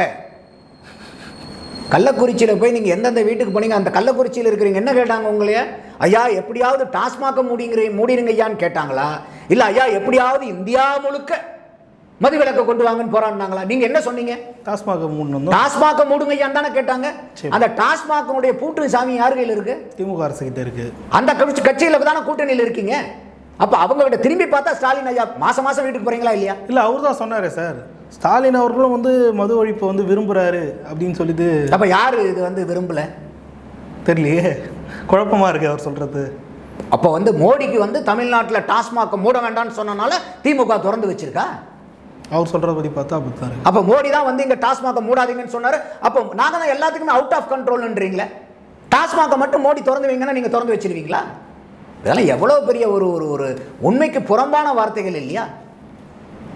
கள்ளக்குறிச்சியில் போய் நீங்கள் எந்தெந்த வீட்டுக்கு போனீங்க அந்த கள்ளக்குறிச்சியில் இருக்கிறீங்க என்ன கேட்டாங்க உங்களைய? ஐயா எப்படியாவது டாஸ்மாக மூடிங்கிற மூடிருங்க ஐயான்னு கேட்டாங்களா? இல்லை ஐயா எப்படியாவது இந்தியா முழுக்க மதுவிலக்கை கொண்டு வாங்கன்னு போராடினாங்களா நீங்கள் என்ன சொன்னீங்க? டாஸ்மாக வந்தோம் டாஸ்மாக மூடுங்க ஐயான்னு தானே கேட்டாங்க. அந்த டாஸ்மாகனுடைய பூட்டு சாமி யார் கையில் இருக்கு? திமுக அரசு கிட்ட இருக்கு. அந்த கட்சி கட்சியில் தானே கூட்டணியில் இருக்கீங்க. அப்போ அவங்ககிட்ட திரும்பி பார்த்தா ஸ்டாலின் ஐயா மாசம் மாசம் வீட்டுக்கு போறீங்களா இல்லையா? இல்லை அவர் தான் சொன்னாரே சார். ஸ்டாலின் அவர்களும் வந்து மது ஒழிப்பை வந்து விரும்புகிறாரு அப்படின்னு சொல்லிட்டு அப்போ யார் இது வந்து விரும்பல? தெரியலையே. குழப்பமா இருக்கு அவர் சொல்றது. அப்போ வந்து மோடிக்கு வந்து தமிழ்நாட்டில் டாஸ்மாக் மூட வேண்டாம்னு சொன்னனால திமுக திறந்து வச்சிருக்கா? அவர் சொல்றபடி பார்த்தா அப்படி அப்போ மோடி தான் வந்து இங்கே டாஸ்மாக மூடாதீங்கன்னு சொன்னார். அப்போ நாங்கள் தான் எல்லாத்துக்குமே அவுட் ஆஃப் கண்ட்ரோல்ன்றீங்களே டாஸ்மாகை மட்டும் மோடி திறந்து வைங்கன்னா நீங்கள் திறந்து வச்சிருவீங்களா? இதெல்லாம் எவ்வளோ பெரிய ஒரு ஒரு ஒரு உண்மைக்கு புறம்பான வார்த்தைகள் இல்லையா?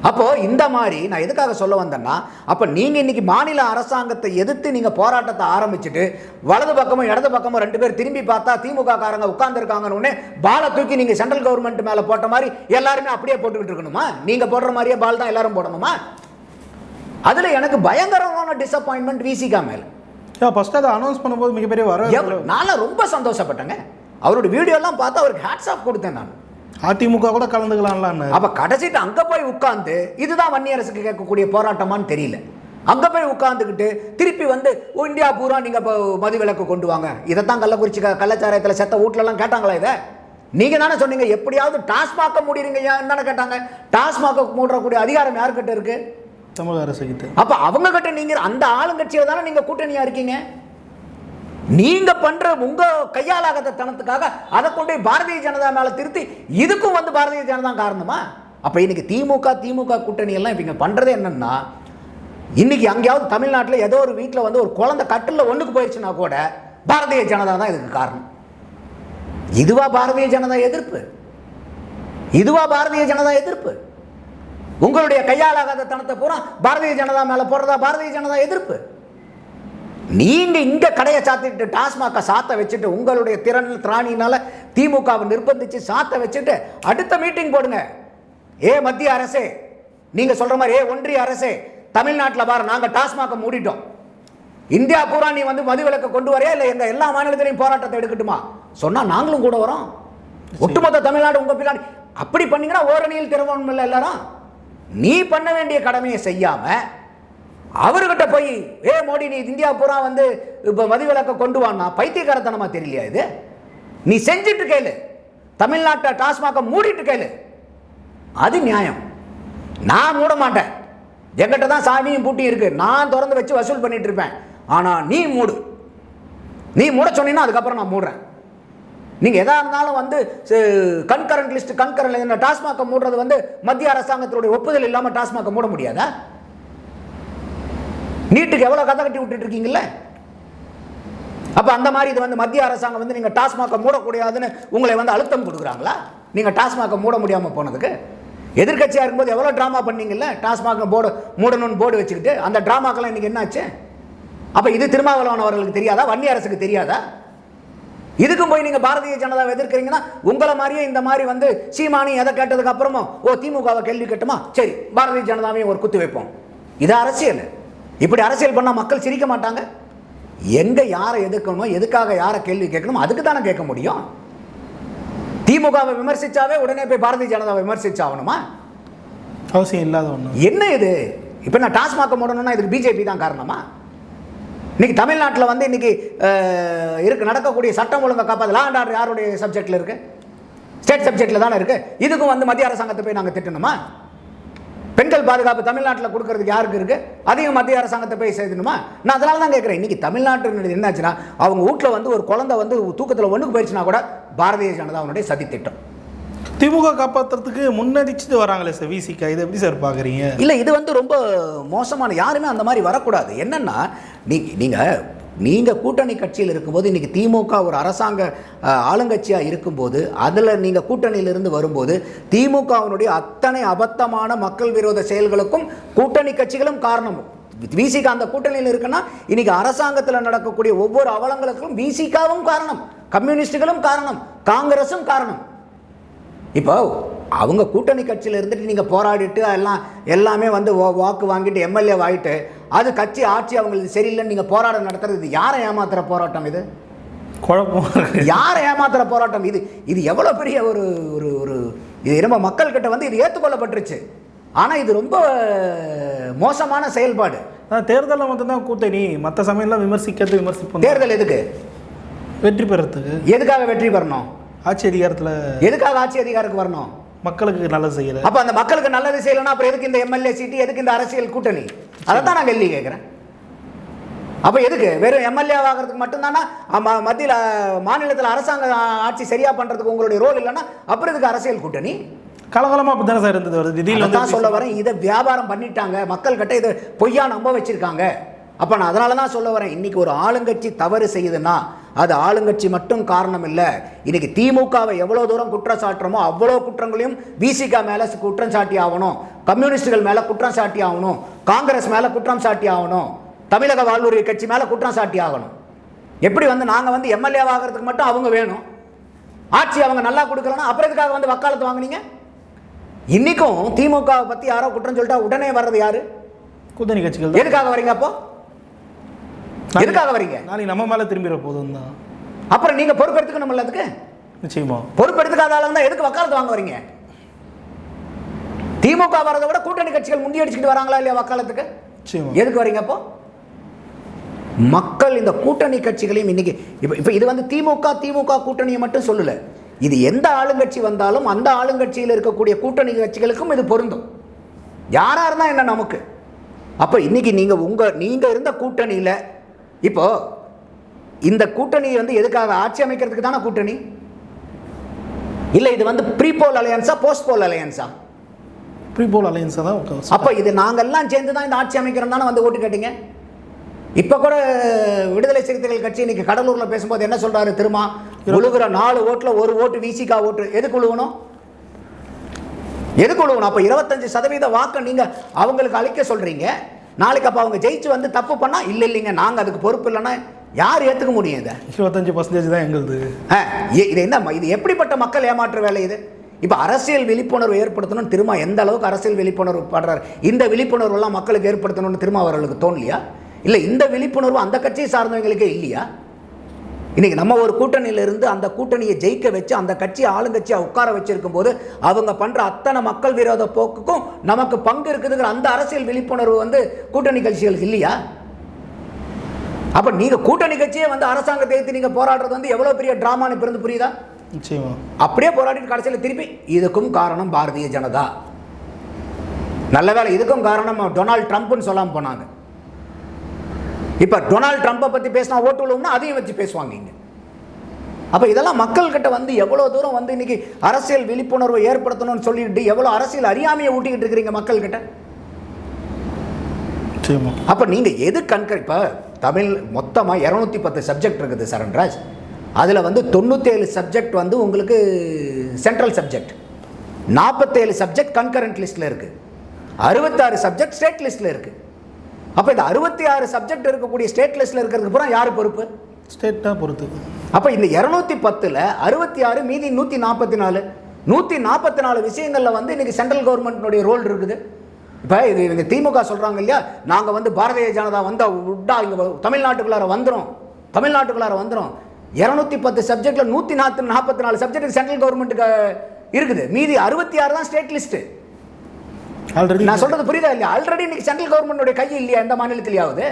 அப்போது இந்த மாதிரி நான் எதுக்காக சொல்ல வந்தேன்னா அப்போ நீங்கள் இன்னைக்கு மாநில அரசாங்கத்தை எதிர்த்து நீங்கள் போராட்டத்தை ஆரம்பிச்சுட்டு வலது பக்கமும் இடது பக்கமும் ரெண்டு பேர் திரும்பி பார்த்தா திமுக காரங்க உட்கார்ந்துருக்காங்கன்னு உடனே பாலை தூக்கி நீங்கள் சென்ட்ரல் கவர்மெண்ட் மேலே போட்ட மாதிரி எல்லாருமே அப்படியே போட்டுக்கிட்டு இருக்கணுமா? நீங்கள் போடுற மாதிரியே பால் தான் எல்லாரும் போடணுமா? அதில் எனக்கு பயங்கரமான டிசப்பாயின்மெண்ட் விசிகா மேல். ஃபர்ஸ்ட் அதை அனௌன்ஸ் பண்ணும்போது மிகப்பெரிய வர நான் ரொம்ப சந்தோஷப்பட்டேங்க. அவரோட வீடியோலாம் பார்த்து அவருக்கு ஹேட்ஸ் ஆஃப் கொடுத்தேன் நான். அதிமுக கூட கலந்துக்கலாம்ல அப்ப கடைசிட்டு அங்க போய் உட்கார்ந்து இதுதான் வன்னியரசுக்கு கேட்கக்கூடிய போராட்டமான்னு தெரியல. அங்க போய் உட்கார்ந்துக்கிட்டு திருப்பி வந்து "ஓ, இந்தியா பூரா நீங்க இப்போ மது விலக்கு கொண்டு வாங்க. இதைத்தான் கள்ளக்குறிச்சி கள்ளச்சாராயத்துல செத்த வீட்லலாம் கேட்டாங்களா இதை? நீங்க தானே சொன்னீங்க எப்படியாவது டாஸ்மாக மூடிடுங்க ஏன்னு தானே கேட்டாங்க. டாஸ்மாக மூடக்கூடிய அதிகாரம் யாருக்கிட்ட இருக்கு? தமிழக அரசு கிட்ட அப்ப அவங்க கிட்ட நீங்க அந்த ஆளுங்கட்சியில தானே நீங்க கூட்டணியா இருக்கீங்க? நீங்க பண்ற உங்க கையாலாகாத தனத்துக்காக அதை கொண்டு பாரதிய ஜனதா மேல திருத்தி இதுக்கும் வந்து பாரதிய ஜனதா காரணமா? அப்ப இன்னைக்கு திமுக திமுக கூட்டணி எல்லாம் இவங்க பண்றது என்னன்னா இன்னைக்கு அங்கேயாவது தமிழ்நாட்டில் ஏதோ ஒரு வீட்டில் வந்து ஒரு குழந்தை கட்டில் ஒன்றுக்கு போயிடுச்சுன்னா கூட பாரதிய ஜனதா தான் இதுக்கு காரணம். இதுவா பாரதிய ஜனதா எதிர்ப்பு? இதுவா பாரதிய ஜனதா எதிர்ப்பு? உங்களுடைய கையாலாகாத தனத்தை பூரா பாரதிய ஜனதா மேலே போடுறதா பாரதிய ஜனதா எதிர்ப்பு? நீங்க இங்க கடையை சாத்திட்டு டாஸ்மாக சாத்த வச்சுட்டு உங்களுடைய திறன் திராணினால திமுகவை நிர்பந்திச்சு சாத்த வச்சுட்டு அடுத்த மீட்டிங் போடுங்க. ஏ மத்திய அரசே நீங்க சொல்ற மாதிரி ஏ ஒன்றிய அரசே தமிழ்நாட்டில் பாரு நாங்க டாஸ்மாக மூடிட்டோம். இந்தியா பூரா நீ வந்து மதுவிலக்கை கொண்டு வரையா இல்லை எங்க எல்லா மாநிலத்திலையும் போராட்டத்தை எடுக்கட்டுமா? சொன்னா நாங்களும் கூட வரோம். ஒட்டுமொத்த தமிழ்நாடு உங்க பின்னாடி. அப்படி பண்ணீங்கன்னா ஓரணியில் திறவணும் இல்லை எல்லாரும். நீ பண்ண வேண்டிய கடமையை செய்யாம அவர்கிட்ட போய் ஏ மோடி நீ இந்தியா பூரா வந்து இப்போ மதிவிலக்கை கொண்டு வான்னா? பைத்தியக்காரத்தனமா தெரியலையா இது? நீ செஞ்சுட்டு கேளு. தமிழ்நாட்டை டாஸ்மாக மூடிட்டு கேளு. அது நியாயம். நான் மூட மாட்டேன். எங்கிட்ட தான் சாமியும் பூட்டி இருக்கு. நான் திறந்து வச்சு வசூல் பண்ணிட்டு இருப்பேன். ஆனால் நீ மூடு. நீ மூட சொன்னீங்கன்னா அதுக்கப்புறம் நான் மூடுறேன். நீங்கள் எதாக இருந்தாலும் வந்து கண்கரண்ட் லிஸ்ட் கண்கரண்ட் இந்த டாஸ்மாகை மூடுறது வந்து மத்திய அரசாங்கத்தினுடைய ஒப்புதல் இல்லாமல் டாஸ்மாக மூட முடியாதா? நீட்டுக்கு எவ்வளோ கதை கட்டி விட்டுட்டு இருக்கீங்களே அப்போ அந்த மாதிரி இது வந்து மத்திய அரசாங்கம் வந்து நீங்கள் டாஸ்மாகை மூடக்கூடாதுன்னு உங்களை வந்து அழுத்தம் கொடுக்குறாங்களா? நீங்கள் டாஸ்மாகை மூட முடியாமல் போனதுக்கு? எதிர்க்கட்சியாக இருக்கும்போது எவ்வளோ ட்ராமா பண்ணீங்கல்ல? டாஸ்மாக போர்டு மூடணும்னு போர்டு வச்சுக்கிட்டு அந்த ட்ராமாக்கெல்லாம் இன்றைக்கி என்னாச்சு? அப்போ இது திருமாவளவன் அவர்களுக்கு தெரியாதா? வன்னி அரசுக்கு தெரியாதா? இதுக்கும் போய் நீங்கள் பாரதிய ஜனதாவை எதிர்க்கிறீங்கன்னா உங்களை மாதிரியே இந்த மாதிரி வந்து சீமானி எதை கேட்டதுக்கு அப்புறமும் ஓ திமுகவை கேள்வி கேட்டுமா? சரி பாரதிய ஜனதாவையும் ஒரு குத்து வைப்போம். இது அரசியல். இப்படி அரசியல் பண்ணால் மக்கள் சிரிக்க மாட்டாங்க? எங்கே யாரை எதிர்க்கணுமோ எதுக்காக யாரை கேள்வி கேட்கணுமோ அதுக்கு தானே கேட்க முடியும். திமுகவை விமர்சிச்சாவே உடனே போய் பாரதிய ஜனதாவை விமர்சிச்சாகணுமா அவசியம் இல்லாத ஒன்று என்ன இது? இப்போ நான் டாஸ்மாக மூடணும்னா இதுக்கு பிஜேபி தான் காரணமா? இன்னைக்கு தமிழ்நாட்டில் வந்து இன்னைக்கு இருக்கு நடக்கக்கூடிய சட்டம் ஒழுங்கை காப்பாது லா அண்ட் யாருடைய சப்ஜெக்டில் இருக்கு? ஸ்டேட் சப்ஜெக்டில் தானே இருக்கு. இதுக்கும் வந்து மத்திய அரசாங்கத்தை போய் நாங்கள் திட்டணுமா? பெண்கள் பாதுகாப்பு தமிழ்நாட்டில் கொடுக்கறதுக்கு யாருக்கு இருக்கு? அதையும் மத்திய அரசாங்கத்தை போய் செய்யணுமா நான் அதனால தான் கேட்குறேன் இன்னைக்கு தமிழ்நாட்டு என்னாச்சுன்னா அவங்க வீட்டில் வந்து ஒரு குழந்தை வந்து தூக்கத்தில் ஒன்றுக்கு போயிடுச்சுன்னா கூட பாரதிய ஜனதாவுடைய சதி திட்டம் திமுக காப்பாற்றுறதுக்கு முன்னடிச்சுட்டு வராங்களே சார் விசிகா இதை எப்படி சார் பார்க்குறீங்க இல்லை இது வந்து ரொம்ப மோசமான யாருமே அந்த மாதிரி வரக்கூடாது. என்னன்னா நீ நீங்கள் நீங்கள் கூட்டணி கட்சியில் இருக்கும்போது இன்றைக்கி திமுக ஒரு அரசாங்க ஆளுங்கட்சியாக இருக்கும்போது அதில் நீங்கள் கூட்டணியிலிருந்து வரும்போது திமுகவினுடைய அத்தனை அபத்தமான மக்கள் விரோத செயல்களுக்கும் கூட்டணி கட்சிகளும் காரணம். விசிக அந்த கூட்டணியில் இருக்குன்னா இன்னைக்கு அரசாங்கத்தில் நடக்கக்கூடிய ஒவ்வொரு அவலங்களுக்கும் விசிகாவும் காரணம். கம்யூனிஸ்டுகளும் காரணம். காங்கிரஸும் காரணம். இப்போ அவங்க கூட்டணி கட்சியில் இருந்துட்டு நீங்கள் போராடிட்டு எல்லாம் எல்லாமே வந்து வாக்கு வாங்கிட்டு எம்எல்ஏ ஆகிட்டு அது கட்சி ஆட்சி அவங்களுக்கு சரியில்லைன்னு நீங்கள் போராட்டம் நடத்துறது இது யாரை ஏமாத்துற போராட்டம் இது? குழப்பமா யாரை ஏமாத்துற போராட்டம் இது? இது எவ்வளோ பெரிய ஒரு ஒரு ஒரு இது நம்ம மக்கள்கிட்ட வந்து இது ஏற்றுக்கொள்ளப்பட்டுருச்சு ஆனால் இது ரொம்ப மோசமான செயல்பாடு. தேர்தலில் மட்டும்தான் கூட்டணி மற்ற சமயம்லாம் விமர்சிக்கிறது விமர்சிப்போம். தேர்தல் எதுக்கு? வெற்றி பெறத்துக்கு எதுக்காக வெற்றி பெறணும்? ஆட்சி அதிகாரத்தில் எதுக்காக ஆட்சி அதிகாரத்துக்கு வரணும்? மக்களுக்கு நல்லது செய்யல. அப்ப அந்த மக்களுக்கு நல்லது செய்யலைன்னா அப்புறம் எதுக்கு இந்த எம்எல்ஏ சீட்டு எதுக்கு இந்த அரசியல் கூட்டணி? அதை தான் நான் கேள்வி கேட்குறேன். அப்போ எதுக்கு? வெறும் எம்எல்ஏ ஆகிறதுக்கு மட்டும்தானா? மத்தியில் மாநிலத்தில் அரசாங்க ஆட்சி சரியா பண்றதுக்கு உங்களுடைய ரோல் இல்லைன்னா அப்புறம் எதுக்கு அரசியல் கூட்டணி? கலகலமாக அப்படி தானே சார் இருந்தது? வருது திடீர்னு தான் சொல்ல வரேன். இதை வியாபாரம் பண்ணிட்டாங்க. மக்கள் கிட்ட இதை பொய்யா நம்ப வச்சிருக்காங்க. அப்போ நான் அதனால தான் சொல்ல வரேன். இன்னைக்கு ஒரு ஆளுங்கட்சி தவறு செய்யுதுன்னா அது ஆளுங்கட்சி மட்டும் காரணம் இல்லை இன்னைக்கு திமுகவை எவ்வளோ தூரம் குற்றம் சாட்டுறோமோ அவ்வளோ குற்றங்களையும் விசிகா மேலே குற்றம் சாட்டி ஆகணும். கம்யூனிஸ்டுகள் மேலே குற்றம் சாட்டி ஆகணும். காங்கிரஸ் மேலே குற்றம் சாட்டி ஆகணும். தமிழக வாழ்வுரிமை கட்சி மேலே குற்றம் சாட்டி ஆகணும். எப்படி வந்து நாங்கள் வந்து எம்எல்ஏ ஆகிறதுக்கு மட்டும் அவங்க வேணும். ஆட்சி அவங்க நல்லா கொடுக்கலன்னா அப்புறம் எதுக்காக வந்து வக்காலத்து வாங்குனீங்க? இன்னைக்கும் திமுகவை பத்தி யாரோ குற்றம் சொல்லிட்டா உடனே வர்றது யாரு? கூட்டணி கட்சிகள் எதுக்காக வரீங்க அப்போ? எதுக்காக வரீங்க? நாளைக்கு நம்ம மேலே திரும்பிட போதும் தான். அப்புறம் நீங்க பொறுப்பெடுத்துக்கணும் அதுக்கு நிச்சயமா. பொறுப்பெடுத்துக்காத ஆளுங்க தான் எதுக்கு வக்காலத்து வாங்க வரீங்க? திமுக வரதை விட கூட்டணி கட்சிகள் முந்தி அடிச்சுக்கிட்டு வராங்களா இல்லையா வக்காலத்துக்கு? எதுக்கு வரீங்க அப்போ? மக்கள் இந்த கூட்டணி கட்சிகளையும் இன்னைக்கு இப்போ இப்போ இது வந்து திமுக திமுக கூட்டணியை மட்டும் சொல்லல. இது எந்த ஆளுங்கட்சி வந்தாலும் அந்த ஆளுங்கட்சியில் இருக்கக்கூடிய கூட்டணி கட்சிகளுக்கும் இது பொருந்தும். யாரா இருந்தா என்ன நமக்கு? அப்போ இன்னைக்கு நீங்க உங்க நீங்க இருந்த கூட்டணியில இப்போ இந்த கூட்டணி வந்து எதுக்காக? ஆட்சி அமைக்கிறதுக்கு தானே கூட்டணி? இல்லை இது வந்து ப்ரீ போல் அலையன்ஸா போஸ்ட் போல் அலையன்ஸா ப்ரீ போல் அலையன்ஸை தான் அப்போ இது நாங்கெல்லாம் சேர்ந்து தான் இந்த ஆட்சி அமைக்கிறோம் தானே வந்து ஓட்டு கேட்டீங்க? இப்போ கூட விடுதலை சிறுத்தைகள் கட்சி இன்னைக்கு கடலூரில் பேசும்போது என்ன சொல்றாரு திருமா விழுகிற நாலு ஓட்டில் ஒரு ஓட்டு விசிகா ஓட்டு. எதுக்கு விழுகணும் எதுக்கு விழுகணும் அப்போ இருபத்தஞ்சு சதவீத வாக்கை நீங்கள் அவங்களுக்கு அளிக்க சொல்கிறீங்க நாளைக்கு அப்போ அவங்க ஜெயிச்சு வந்து தப்பு பண்ணால் இல்லை இல்லைங்க நாங்கள் அதுக்கு பொறுப்பு இல்லைன்னா யார் ஏற்றுக்க முடியும் இதை? இருபத்தஞ்சு பர்சன்டேஜ் தான் எங்களுது. இது என்ன இது எப்படிப்பட்ட மக்கள் ஏமாற்று வேலை இது? இப்போ அரசியல் விழிப்புணர்வு ஏற்படுத்தணும்னு திரும்ப எந்த அளவுக்கு அரசியல் விழிப்புணர்வு படுறாரு? இந்த விழிப்புணர்வுலாம் மக்களுக்கு ஏற்படுத்தணும்னு திரும்ப அவர்களுக்கு தோணலையா? இல்லை இந்த விழிப்புணர்வு அந்த கட்சியை சார்ந்தவங்களுக்கே இல்லையா? இன்னைக்கு நம்ம ஒரு கூட்டணியில இருந்து அந்த கூட்டணியை ஜெயிக்க வச்சு அந்த கட்சியை ஆளுங்கட்சியாக உட்கார வச்சிருக்கும் போது அவங்க பண்ற அத்தனை மக்கள் விரோத போக்குக்கும் நமக்கு பங்கு இருக்குதுங்கிற அந்த அரசியல் விழிப்புணர்வு வந்து கூட்டணி கட்சிகளுக்கு இல்லையா? அப்ப நீங்க கூட்டணி கட்சியே வந்து அரசாங்கத்தை எதிர்த்து நீங்க போராடுறது வந்து எவ்வளவு பெரிய டிராமான்னு பிறந்து புரியுதா? நிச்சயமா. அப்படியே போராடிட்டு கடைசியில் திருப்பி இதுக்கும் காரணம் பாரதிய ஜனதா. நல்ல வேளை இதுக்கும் காரணம் டொனால்ட் ட்ரம்ப்னு சொல்லாம போனாங்க. இப்ப டொனால்ட் ட்ரம்ப்பை பத்தி பேசினா ஓட்டு விழுவும்னா அதையும் வச்சு பேசுவாங்க இங்க. அப்போ இதெல்லாம் மக்கள்கிட்ட வந்து எவ்வளோ தூரம் வந்து இன்னைக்கு அரசியல் விழிப்புணர்வை ஏற்படுத்தணும்னு சொல்லிட்டு எவ்வளோ அரசியல் அறியாமையை ஊட்டிக்கிட்டு இருக்கிறீங்க மக்கள்கிட்ட? அப்போ நீங்கள் எது கண்கர் இப்போ தமிழ் மொத்தமாக இரநூத்தி பத்து சப்ஜெக்ட் இருக்குது சரண்ராஜ் அதில் வந்து தொண்ணூற்றேழு சப்ஜெக்ட் வந்து உங்களுக்கு சென்ட்ரல் சப்ஜெக்ட் நாற்பத்தேழு சப்ஜெக்ட் கன்கரண்ட் லிஸ்ட்டில் இருக்குது அறுபத்தாறு சப்ஜெக்ட் ஸ்டேட் லிஸ்ட்டில் இருக்குது அப்போ இந்த அறுபத்தி ஆறு சப்ஜெக்ட் இருக்கக்கூடிய ஸ்டேட் லிஸ்ட்டில் இருக்கிறதுக்கு பூரா யார் பொறுப்பு? ஸ்டேட்டாக பொறுத்து. அப்போ இந்த இரநூத்தி பத்தில் அறுபத்தி ஆறு மீதி நூற்றி நாற்பத்தி நாலு. நூற்றி நாற்பத்தி நாலு விஷயங்களில் வந்து இன்றைக்கி சென்ட்ரல் கவர்மெண்ட்னுடைய ரோல் இருக்குது. இப்போ இது இவங்க திமுக சொல்கிறாங்க இல்லையா? நாங்கள் வந்து பாரதிய ஜனதா வந்து விட்டா இங்கே தமிழ்நாட்டுக்குள்ளார வந்துடும் தமிழ்நாட்டுக்குள்ளார வந்துடும் இரநூத்தி பத்து சப்ஜெக்டில் நூற்றி நாற்பத்தி நாற்பத்தி நாலு சப்ஜெக்ட் சென்ட்ரல் கவர்மெண்ட்டுக்கு இருக்குது. மீதி அறுபத்தி ஆறு தான் ஸ்டேட் லிஸ்ட்டு ஆல்ரெடி நான் சொல்றது புரியுதா இல்லையா? ஆல்ரெடி இன்னைக்கு சென்ட்ரல் கவர்மெண்டோட கை இல்லையா எந்த மாநிலத்திலேயாவது?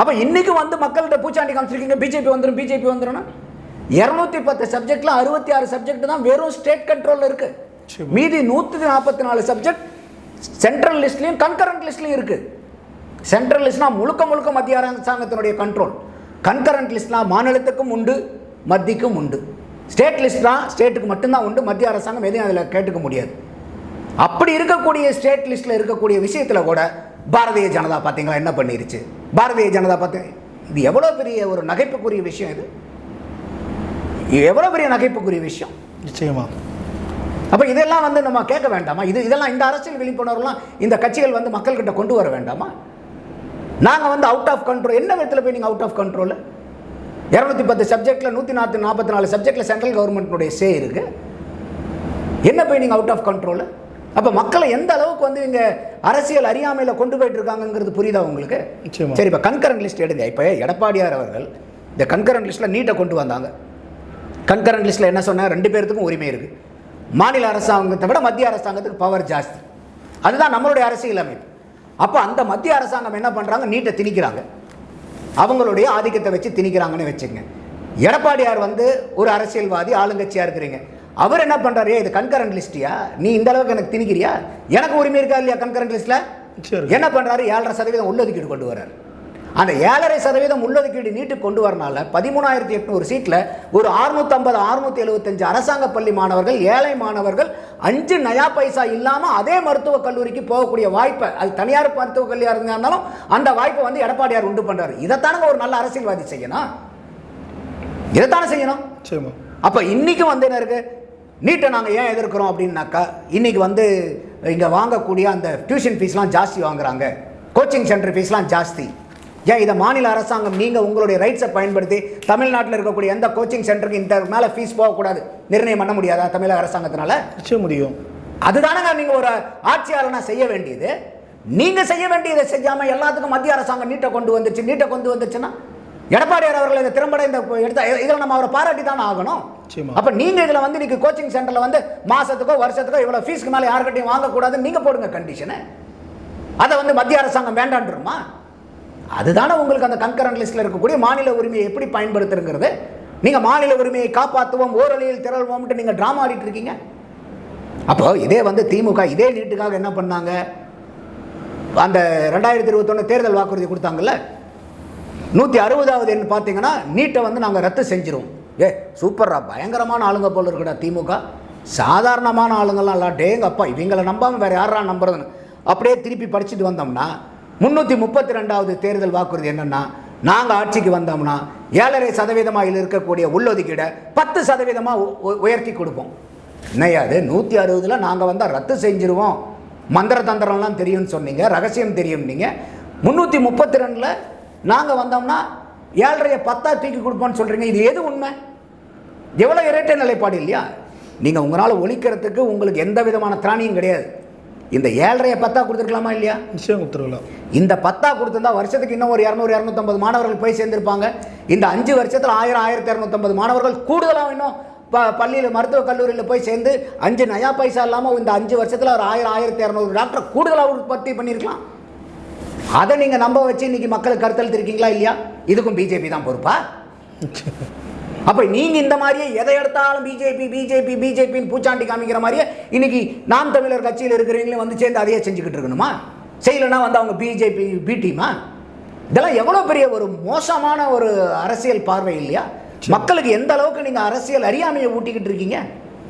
அப்ப இன்னைக்கு வந்து மக்கள்கிட்ட பூச்சாண்டி காமிச்சிருக்கீங்க பிஜேபி வந்துடும் பிஜேபி வந்துடும் இரநூத்தி பத்து சப்ஜெக்ட்ல அறுபத்தி ஆறு சப்ஜெக்ட் தான் வெறும் ஸ்டேட் கண்ட்ரோல்ல இருக்கு. மீதி நூற்றி நாற்பத்தி நாலு சப்ஜெக்ட் சென்ட்ரல் லிஸ்ட்லயும் கன்கரண்ட் லிஸ்ட்லயும் இருக்கு. சென்ட்ரல் லிஸ்ட்னா முழுக்க முழுக்க மத்திய அரசாங்கத்தினுடைய கண்ட்ரோல் கன்கரண்ட் லிஸ்ட்னா மாநிலத்துக்கும் உண்டு மத்திக்கும் உண்டு. ஸ்டேட் லிஸ்ட்னா ஸ்டேட்டுக்கு மட்டும்தான் உண்டு மத்திய அரசாங்கம் எதையும் அதில் கேட்டுக்க முடியாது. அப்படி இருக்கக்கூடிய ஸ்டேட் லிஸ்ட்டில் இருக்கக்கூடிய விஷயத்தில் கூட பாரதிய ஜனதா பார்த்தீங்களா என்ன பண்ணிருச்சு? பாரதிய ஜனதா பார்த்து இது எவ்வளோ பெரிய ஒரு நகைப்புக்குரிய விஷயம் இது? எவ்வளோ பெரிய நகைப்புக்குரிய விஷயம்? நிச்சயமா. அப்போ இதெல்லாம் வந்து நம்ம கேட்க வேண்டாமா? இது இதெல்லாம் இந்த அரசியல் விழிப்புணர்வுலாம் இந்த கட்சிகள் வந்து மக்கள்கிட்ட கொண்டு வர வேண்டாமா? நாங்கள் வந்து அவுட் ஆஃப் கண்ட்ரோல் என்ன விதத்தில் போய் நீங்கள் அவுட் ஆஃப் கண்ட்ரோல் இரநூத்தி பத்து சப்ஜெக்டில் நூற்றி நாற்பத்தி நாற்பத்தி நாலு சப்ஜெக்டில் சென்ட்ரல் கவர்மெண்ட்னுடைய சே இருக்குது என்ன போய் நீங்கள் அவுட் ஆஃப் கண்ட்ரோல் அப்போ மக்களை எந்த அளவுக்கு வந்து இங்கே அரசியல் அறியாமையில் கொண்டு போயிட்டு இருக்காங்கங்கிறது புரியுதா உங்களுக்கு? நிச்சயமா. சரி இப்போ கன்கரண்ட் லிஸ்ட் எடுங்க. இப்போ எடப்பாடியார் அவர்கள் இந்த கன்கரண்ட் லிஸ்ட்டில் நீட்டை கொண்டு வந்தாங்க. கன்கரண்ட் லிஸ்ட்டில் என்ன சொன்னார்? ரெண்டு பேர்த்துக்கும் உரிமை இருக்குது மாநில அரசாங்கத்தை விட மத்திய அரசாங்கத்துக்கு பவர் ஜாஸ்தி. அதுதான் நம்மளுடைய அரசியல் அமைப்பு. அப்போ அந்த மத்திய அரசாங்கம் என்ன பண்ணுறாங்க நீட்டை திணிக்கிறாங்க. அவங்களுடைய ஆதிக்கத்தை வச்சு திணிக்கிறாங்கன்னு வச்சுக்கங்க. எடப்பாடியார் வந்து ஒரு அரசியல்வாதி ஆளுங்கட்சியாக இருக்கிறீங்க. அவர் என்ன பண்ணுறாரு இது கன்கரண்ட் லிஸ்ட்டியா நீ இந்த அளவுக்கு எனக்கு திணிக்கிறியா? எனக்கு உரிமை இருக்கா இல்லையா கன்கரண்ட் லிஸ்ட்டில். என்ன பண்ணுறாரு ஏழரை சதவீதம் உள்ளொதுக்கீடு கொண்டு வர்றாரு. அந்த ஏழரை சதவீதம் உள்ளொதுக்கீடு நீட்டு கொண்டு வரனால பதிமூணாயிரத்தி எட்நூறு சீட்டில் ஒரு அறுநூத்தம்பது அறுநூத்தி எழுபத்தஞ்சு அரசாங்க பள்ளி மாணவர்கள் ஏழை மாணவர்கள் அஞ்சு நயா பைசா இல்லாமல் அதே மருத்துவக் கல்லூரிக்கு போகக்கூடிய வாய்ப்பை அது தனியார் மருத்துவக் கல்லூரியாக இருந்தாலும் அந்த வாய்ப்பை வந்து எடப்பாடியார் உண்டு பண்ணுறாரு இதைத்தானங்க ஒரு நல்ல அரசியல்வாதி செய்யணும்? இதைத்தானே செய்யணும்? அப்போ இன்றைக்கி வந்து என்ன இருக்குது நீட்டை நாங்கள் ஏன் எதிர்க்கிறோம் அப்படின்னாக்கா இன்றைக்கி வந்து இங்கே வாங்கக்கூடிய அந்த டியூஷன் ஃபீஸ்லாம் ஜாஸ்தி வாங்குறாங்க. கோச்சிங் சென்டர் ஃபீஸ்லாம் ஜாஸ்தி. ஏன் இதை மாநில அரசாங்கம் நீங்கள் உங்களுடைய ரைட்ஸை பயன்படுத்தி தமிழ்நாட்டில் இருக்கக்கூடிய எந்த கோச்சிங் சென்டருக்கு இந்த மேலே ஃபீஸ் போகக்கூடாது நிர்ணயம் பண்ண முடியாதா தமிழக அரசாங்கத்தினால? நிச்சயம் முடியும். அதுதானங்க நீங்கள் ஒரு ஆட்சியாளனா செய்ய வேண்டியது. நீங்கள் செய்ய வேண்டியதை செய்யாமல் எல்லாத்துக்கும் மத்திய அரசாங்கம் நீட்டை கொண்டு வந்துச்சு நீட்டை கொண்டு வந்துச்சுன்னா எடப்பாடியார் அவர்கள் இதை திறம்பட இந்த எடுத்த இதில் நம்ம அவரை பாராட்டி தானே ஆகணும். அப்போ நீங்கள் இதில் வந்து இன்னைக்கு கோச்சிங் சென்டரில் வந்து மாதத்துக்கோ வருஷத்துக்கோ இவ்வளோ ஃபீஸ்க்கு மேல யாருக்கிட்டையும் வாங்கக்கூடாதுன்னு நீங்கள் போடுங்க கண்டிஷனு அதை வந்து மத்திய அரசாங்கம் வேண்டான்றுமா? அதுதானே உங்களுக்கு அந்த கன்கரண்ட் லிஸ்ட்டில் இருக்கக்கூடிய மாநில உரிமையை எப்படி பயன்படுத்துறங்கிறது? நீங்கள் மாநில உரிமையை காப்பாற்றுவோம் ஓரளியில் திரள்வோம்ட்டு நீங்கள் ட்ராமா ஆடிட்டு இருக்கீங்க. அப்போ இதே வந்து திமுக இதே நீட்டுக்காக என்ன பண்ணாங்க? அந்த ரெண்டாயிரத்தி இருபத்தொன்று தேர்தல் வாக்குறுதி கொடுத்தாங்கல்ல? நூற்றி அறுபதாவது என்ன பார்த்தீங்கன்னா நீட்டை வந்து நாங்கள் ரத்து செஞ்சிருவோம். ஏ சூப்பர்ரா. பயங்கரமான ஆளுங்க போல் இருக்குடா திமுக. சாதாரணமான ஆளுங்கள்லாம் இல்லை டேங்கப்பா இவங்களை நம்பாமல் வேறு யாரா நம்புறதுன்னு. அப்படியே திருப்பி படிச்சுட்டு வந்தோம்னா முந்நூற்றி முப்பத்தி ரெண்டாவது தேர்தல் வாக்குறுதி என்னென்னா நாங்கள் ஆட்சிக்கு வந்தோம்னா ஏழரை சதவீதமாக இதில் இருக்கக்கூடிய உள்ளொதுக்கீடை பத்து சதவீதமாக உயர்த்தி கொடுப்போம். என்னையா அது நூற்றி அறுபதில் நாங்கள் வந்தால் ரத்து செஞ்சுருவோம். மந்திர தந்திரம்லாம் தெரியும்னு சொன்னீங்க ரகசியம் தெரியும் நீங்கள் முந்நூற்றி முப்பத்தி ரெண்டில் நாங்கள் வந்தோம்னா ஏழரையை பத்தா தூக்கி கொடுப்போம்னு சொல்கிறீங்க இது எது உண்மை? எவ்வளோ இரட்டை நிலைப்பாடு இல்லையா? நீங்கள் உங்களால் ஒழிக்கிறதுக்கு உங்களுக்கு எந்த விதமான திராணியும் கிடையாது. இந்த ஏழரையை பத்தா கொடுத்துருக்கலாமா இல்லையா? நிச்சயம் கொடுத்துருக்கலாம். இந்த பத்தா கொடுத்திருந்தா வருஷத்துக்கு இன்னும் ஒரு இரநூறு இரநூத்தம்பது மாணவர்கள் போய் சேர்ந்திருப்பாங்க. இந்த அஞ்சு வருஷத்தில் ஆயிரம் ஆயிரத்தி இரநூத்தம்பது மாணவர்கள் கூடுதலாக இன்னும் ப பள்ளியில் மருத்துவக் கல்லூரியில் போய் சேர்ந்து அஞ்சு நயா பைசா இல்லாமல் இந்த அஞ்சு வருஷத்தில் ஒரு ஆயிரம் ஆயிரத்தி இரநூறு டாக்டர் கூடுதலாக உற்பத்தி பண்ணியிருக்கலாம். அதை நீங்கள் நம்ப வச்சு இன்னைக்கு மக்களுக்கு கருத்தெடுத்திருக்கீங்களா இல்லையா? இதுக்கும் பிஜேபி தான் பொறுப்பா? அப்போ நீங்கள் இந்த மாதிரியே எதை எடுத்தாலும் பிஜேபி பிஜேபி பிஜேபின்னு பூச்சாண்டி காமிக்கிற மாதிரியே இன்னைக்கு நாம் தமிழர் கட்சியில் இருக்கிறவங்களும் வந்து சேர்ந்து அதையே செஞ்சுக்கிட்டு இருக்கணுமா? செய்யலைன்னா வந்து அவங்க பிஜேபி பி டீமா இதெல்லாம் எவ்வளோ பெரிய ஒரு மோசமான ஒரு அரசியல் பார்வை இல்லையா? மக்களுக்கு எந்த அளவுக்கு நீங்கள் அரசியல் அறியாமையை ஊட்டிக்கிட்டு இருக்கீங்க?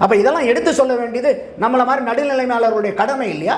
அப்போ இதெல்லாம் எடுத்து சொல்ல வேண்டியது நம்மளை மாதிரி நடுநிலைமையாளர்களுடைய கடமை இல்லையா?